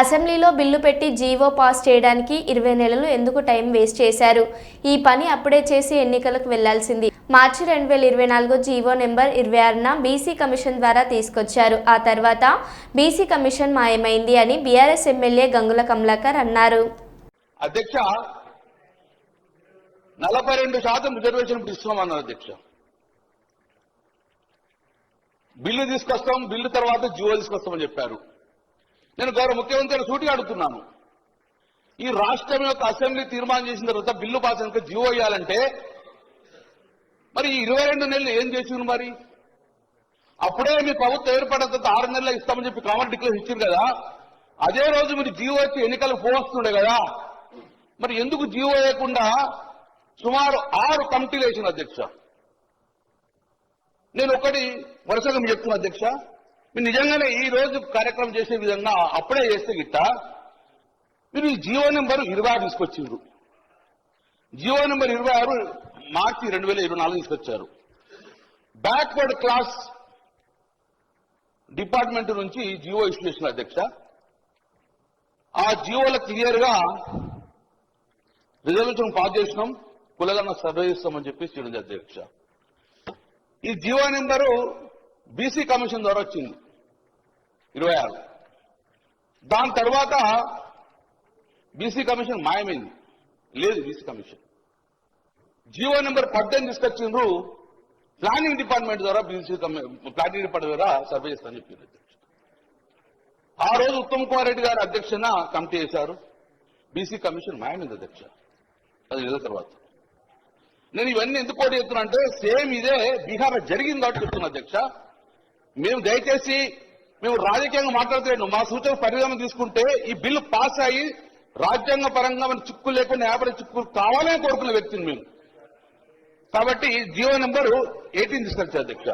అసెంబ్లీలో బిల్లు పెట్టి GO pass చేయడానికి ఇరవై నెలలు ఎందుకు టైం వేస్ట్ చేశారు? ఈ పని అప్పుడే చేసి ఎన్నికలకు వెళ్ళాల్సింది. మార్చి రెండు వేల ఇరవై నాలుగు జీవో నెంబర్ ఇరవై ఆరున బీసీ కమిషన్ ద్వారా తీసుకొచ్చారు. ఆ తర్వాత బీసీ కమిషన్ మాయమైంది అని బీఆర్ఎస్ ఎమ్మెల్యే గంగుల కమలాకర్ అన్నారు. అధ్యక్ష నలభై రెండు శాతం రిజర్వేషన్ ఇప్పుడు అధ్యక్ష. బిల్లు తీసుకొస్తాం బిల్లు తర్వాత జియో తీసుకొస్తామని చెప్పారు. నేను గౌరవ ముఖ్యమంత్రి సూటిగా అడుగుతున్నాను. ఈ రాష్ట్రం యొక్క అసెంబ్లీ తీర్మానం చేసిన తర్వాత బిల్లు పాస్ కనుక జీవో ఇవ్వాలంటే మరి ఈ ఇరవై రెండు నెలలు ఏం చేసిండ్రు మరి? అప్పుడే మీ ప్రభుత్వం ఏర్పడిన తర్వాత ఆరు నెలలు ఇస్తామని చెప్పి కామన్ డిక్లేర్ ఇచ్చారు కదా. అదే రోజు మీరు జీవో వచ్చి ఎన్నికలు పోస్తుండే కదా. మరి ఎందుకు జీవో వేయకుండా సుమారు ఆరు కమిటీలు వేసిన అధ్యక్ష? నేను ఒకటి వరుసగా మీకు చెప్తున్నా అధ్యక్ష. మీరు నిజంగానే ఈ రోజు కార్యక్రమం చేసే విధంగా అప్పుడే చేస్తే గిట్ట? మీరు ఈ జియో నెంబర్ ఇరవై ఆరు తీసుకొచ్చిండ్రు. జియో నెంబర్ ఇరవై ఆరు మార్చి రెండు వేల ఇరవై నాలుగు తీసుకొచ్చారు. బ్యాక్వర్డ్ క్లాస్ డిపార్ట్మెంట్ నుంచి జియో ఇష్యూ చేసిన అధ్యక్ష. ఆ జియోలో క్లియర్గా రిజర్వేషన్ పాస్ చేసినాం కులగన్న సర్వే చేస్తామని చెప్పి శ్రీనిధి అధ్యక్ష. ఈ జియో నెంబరు బీసీ కమిషన్ ద్వారా వచ్చింది. ఇరవై ఆరు. దాని తర్వాత బీసీ కమిషన్ మాయమైంది. లేదు బీసీ కమిషన్. జీవో నెంబర్ పద్దెనిమిది తీసుకొచ్చిండ్రు. ప్లానింగ్ డిపార్ట్మెంట్ ద్వారా బీసీ ప్లానింగ్ డిపార్ట్మెంట్ ద్వారా సర్వే చేస్తానని చెప్పింది అధ్యక్ష ఆ రోజు ఉత్తమ్ కుమార్ రెడ్డి గారి అధ్యక్షన కమిటీ చేశారు బీసీ కమిషన్ మాయమైంది అధ్యక్ష. అది నెల తర్వాత. నేను ఇవన్నీ ఎందుకు పోటీ చెప్తున్నా అంటే సేమ్ ఇదే బీహార్ జరిగింది కాబట్టి చెప్తున్నా అధ్యక్ష. మేము దయచేసి మేము రాజకీయంగా మాట్లాడుతున్నాం మా సూచన పరిగణన తీసుకుంటే ఈ బిల్లు పాస్ అయ్యి రాజ్యాంగ పరంగా మన చిక్కులు లేకుండా యాభై చిక్కులు కావాలని కోరుకున్న వ్యక్తిని మేము. కాబట్టి జియో నెంబర్ ఎయిటీన్ తీసుకొచ్చారు అధ్యక్ష.